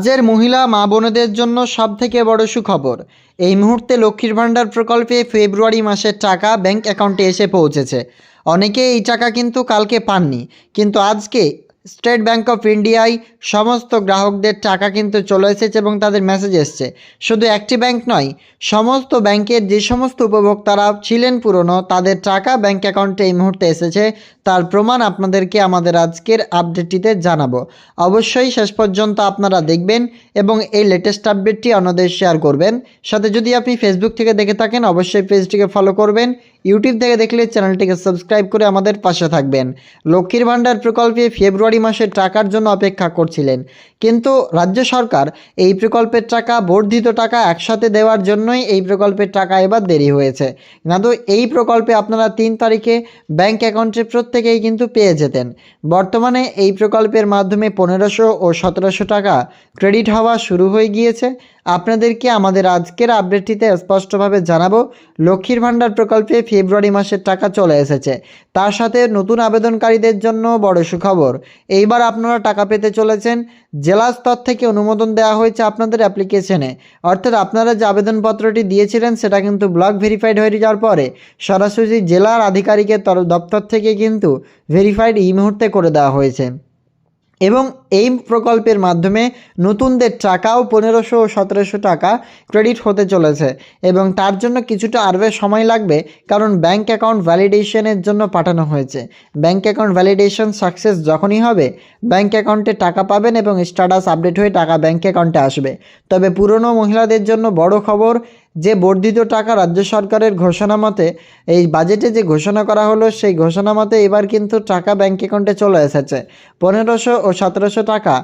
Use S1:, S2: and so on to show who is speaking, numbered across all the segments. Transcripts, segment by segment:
S1: রাজ্যের মহিলা মা বোনদের জন্য সব থেকে বড় সুখবর। এই মুহূর্তে লক্ষ্মীর ভাণ্ডার প্রকল্পে ফেব্রুয়ারি মাসের টাকা ব্যাংক অ্যাকাউন্টে এসে পৌঁছেছে। অনেকে এই টাকা কিন্তু কালকে পাননি, কিন্তু আজকে স্টেট ব্যাঙ্ক অফ ইন্ডিয়ায় সমস্ত গ্রাহকদের টাকা কিন্তু চলে এসেছে এবং তাদের মেসেজ এসছে। শুধু একটি ব্যাংক নয়, সমস্ত ব্যাংকের যে সমস্ত উপভোক্তারা ছিলেন পুরনো, তাদের টাকা ব্যাংক অ্যাকাউন্টে এই মুহূর্তে এসেছে। তার প্রমাণ আপনাদেরকে আমাদের আজকের আপডেটটিতে জানাব। অবশ্যই শেষ পর্যন্ত আপনারা দেখবেন এবং এই লেটেস্ট আপডেটটি অন্যদের শেয়ার করবেন। সাথে যদি আপনি ফেসবুক থেকে দেখে থাকেন, অবশ্যই পেজটিকে ফলো করবেন। ইউটিউব থেকে দেখলে চ্যানেলটিকে সাবস্ক্রাইব করে আমাদের পাশে থাকবেন। লক্ষ্মীর ভাণ্ডার প্রকল্পে ফেব্রুয়ারি মাসে টাকার জন্য অপেক্ষা করছিলেন। কিন্তু রাজ্য সরকার এই প্রকল্পের টাকা, বর্ধিত টাকা একসাথে দেওয়ার জন্যই এই প্রকল্পের টাকা এবার দেরি হয়েছে। কিন্তু এই প্রকল্পে আপনারা তিন তারিখে ব্যাংক অ্যাকাউন্টে প্রত্যেকেই কিন্তু পেয়ে যেতেন। বর্তমানে এই প্রকল্পের মাধ্যমে পনেরোশো ও সতেরোশো টাকা ক্রেডিট হওয়া শুরু হয়ে গিয়েছে। আপনাদেরকে আমাদের আজকের আপডেটটিতে স্পষ্টভাবে জানাব, লক্ষ্মীর ভাণ্ডার প্রকল্পে ফেব্রুয়ারি মাসের টাকা চলে এসেছে। তার সাথে নতুন আবেদনকারীদের জন্য বড় সুখবর। এইবার আপনারা টাকা পেতে চলেছেন। জেলা স্তর থেকে অনুমোদন দেওয়া হয়েছে আপনাদের অ্যাপ্লিকেশনে। অর্থাৎ আপনারা যে আবেদনপত্রটি দিয়েছিলেন, সেটা কিন্তু ব্লক ভেরিফাইড হয়ে যাওয়ার পরে সরাসরি জেলার আধিকারিকের তরফ দপ্তর থেকে কিন্তু ভেরিফাইড এই মুহূর্তে করে দেওয়া হয়েছে। এবং এই প্রকল্পের মাধ্যমে নতুনদের টাকাও পনেরোশো ও সতেরোশো টাকা ক্রেডিট হতে চলেছে এবং তার জন্য কিছুটা আরবে সময় লাগবে কারণ ব্যাংক অ্যাকাউন্ট ভ্যালিডেশনের জন্য পাঠানো হয়েছে। ব্যাংক অ্যাকাউন্ট ভ্যালিডেশন সাকসেস যখনই হবে, ব্যাংক অ্যাকাউন্টে টাকা পাবেন এবং স্ট্যাটাস আপডেট হয়ে টাকা ব্যাংক অ্যাকাউন্টে আসবে। তবে পুরনো মহিলাদের জন্য বড় খবর যে বর্ধিত টাকা রাজ্য সরকারের ঘোষণা মতে, এই বাজেটে যে ঘোষণা করা হলো, সেই ঘোষণা মতে এবার কিন্তু টাকা ব্যাংক অ্যাকাউন্টে চলে এসেছে। পনেরোশো ও সতেরোশো টাকা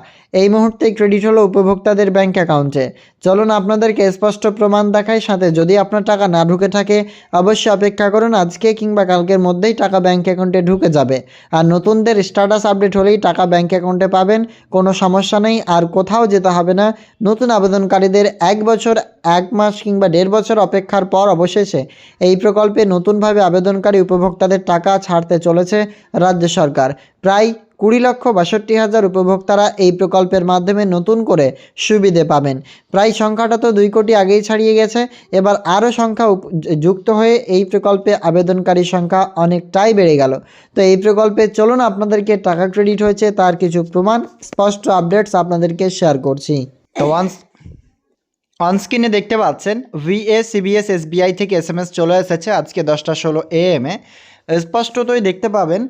S1: এই মুহূর্তে ক্রেডিট হলো উপভোক্তাদের ব্যাংক অ্যাকাউন্টে। চলুন আপনাদেরকে স্পষ্ট প্রমাণ দেখাই, সাথে যদি আপনার টাকা না ঢুকে থাকে, অবশ্যই অপেক্ষা করুন, আজকে কিংবা কালকের মধ্যেই টাকা ব্যাংক অ্যাকাউন্টে ঢুকে যাবে। আর নতুনদের স্ট্যাটাস আপডেট হলেই টাকা ব্যাংক অ্যাকাউন্টে পাবেন, কোনো সমস্যা নেই, আর কোথাও যেতে হবে না। নতুন আবেদনকারীদের এক বছর, এক মাস কিংবা দেড় বছর অপেক্ষার পর অবশেষে এই প্রকল্পে নতুনভাবে আবেদনকারী উপভোক্তাদের টাকা ছাড়তে চলেছে রাজ্য সরকার। প্রায় কুড়ি লক্ষ বাষট্টি হাজার উপভোক্তারা এই প্রকল্পের মাধ্যমে নতুন করে সুবিধে পাবেন। প্রায় সংখ্যাটা তো দুই কোটি আগেই ছাড়িয়ে গেছে। এবার আরও সংখ্যা যুক্ত হয়ে এই প্রকল্পে আবেদনকারীর সংখ্যা অনেকটাই বেড়ে গেল। তো এই প্রকল্পে চলুন আপনাদেরকে টাকা ক্রেডিট হয়েছে তার কিছু প্রমাণ, স্পষ্ট আপডেটস আপনাদেরকে শেয়ার করছি। তো ওয়ান্স অনস্ক্রিনে দেখতে পাচ্ছেন, ভিএ, সিবিএস, এসবিআই থেকে এস এম এস চলে এসেছে আজকে দশটা ষোলো এ এম এ। স্পষ্টতই দেখতে পাবেন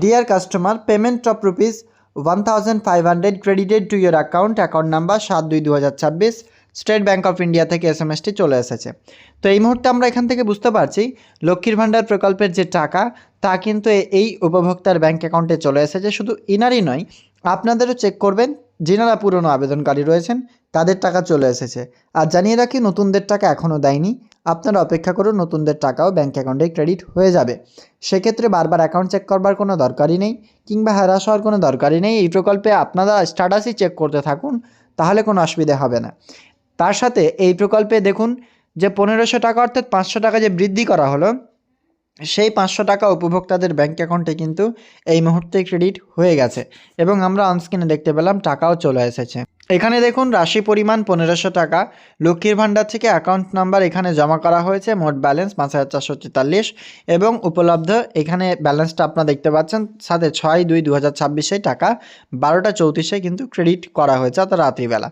S1: dear customer payment of rupees one thousand five hundred credited to your account account number সাত দুই দু হাজার ছাব্বিশ স্টেট ব্যাঙ্ক অফ ইন্ডিয়া থেকে এস এম এসটি চলে এসেছে। তো এই মুহূর্তে আমরা এখান থেকে বুঝতে পারছি, লক্ষ্মীর ভাণ্ডার প্রকল্পের যে টাকা, তা কিন্তু এই উপভোক্তার ব্যাঙ্ক অ্যাকাউন্টে চলে এসেছে। শুধু ইনারই নয়, আপনাদেরও চেক করবেন যিনারা পুরনো আবেদনকারী রয়েছেন, তাদের টাকা চলে এসেছে। আর জানিয়ে রাখি, নতুনদের টাকা এখনও দেয়নি। আপনারা অপেক্ষা করুন, নতুনদের টাকাও ব্যাঙ্ক অ্যাকাউন্টে ক্রেডিট হয়ে যাবে। সেক্ষেত্রে বারবার অ্যাকাউন্ট চেক করবার কোনো দরকারই নেই, কিংবা হ্যারাস হওয়ার কোনো দরকারই নেই। এই প্রকল্পে আপনারা স্ট্যাটাসই চেক করতে থাকুন, তাহলে কোনো অসুবিধা হবে না। তার সাথে এই প্রকল্পে দেখুন যে পনেরোশো টাকা অর্থাৎ পাঁচশো টাকা যে বৃদ্ধি করা হলো সেই পাঁচশো টাকা উপভোক্তাদের ব্যাঙ্ক অ্যাকাউন্টে কিন্তু এই মুহূর্তে ক্রেডিট হয়ে গেছে এবং আমরা অনস্ক্রিনে দেখতে পেলাম, টাকাও চলে এসেছে। এখানে দেখুন, রাশি পরিমাণ পনেরোশো টাকা। লক্ষ্মীর ভাণ্ডার থেকে অ্যাকাউন্ট নাম্বার এখানে জমা করা হয়েছে, মোট ব্যালেন্স পাঁচ হাজার চারশো তেতাল্লিশ এবং উপলব্ধ এখানে ব্যালেন্সটা আপনারা দেখতে পাচ্ছেন, সাথে ছয় দুই দু হাজার ছাব্বিশে টাকা, বারোটা চৌত্রিশে কিন্তু ক্রেডিট করা হয়েছে, অর্থাৎ রাত্রিবেলা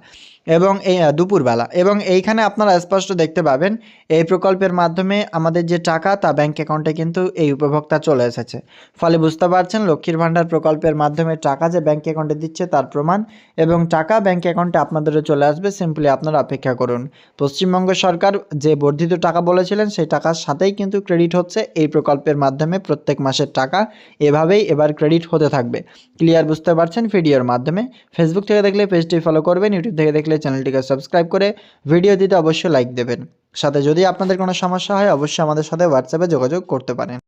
S1: এবং এই দুপুরবেলা। এবং এইখানে আপনারা স্পষ্ট দেখতে পাবেন, এই প্রকল্পের মাধ্যমে আমাদের যে টাকা, তা ব্যাংক অ্যাকাউন্টে কিন্তু এই উপভোক্তা চলে এসেছে। ফলে বুঝতে পারছেন, লক্ষ্মীর ভাণ্ডার প্রকল্পের মাধ্যমে টাকা যে ব্যাংক অ্যাকাউন্টে দিচ্ছে, তার প্রমাণ এবং টাকা ব্যাংক অ্যাকাউন্টে আপনাদেরও চলে আসবে। সিম্পলি আপনারা অপেক্ষা করুন। পশ্চিমবঙ্গ সরকার যে বর্ধিত টাকা বলেছিলেন, সেই টাকার সাথেই কিন্তু ক্রেডিট হচ্ছে। এই প্রকল্পের মাধ্যমে প্রত্যেক মাসের টাকা এভাবেই এবার ক্রেডিট হতে থাকবে। ক্লিয়ার বুঝতে পারছেন ভিডিওর মাধ্যমে? ফেসবুক থেকে দেখলে পেজটি ফলো করবেন ইউটিউব থেকে দেখলে চ্যানেলটিকে সাবস্ক্রাইব করে ভিডিও দিতে অবশ্যই লাইক দেবেন। সাথে যদি আপনাদের কোনো সমস্যা হয়, অবশ্যই আমাদের সাথে হোয়াটসঅ্যাপে যোগাযোগ করতে পারেন।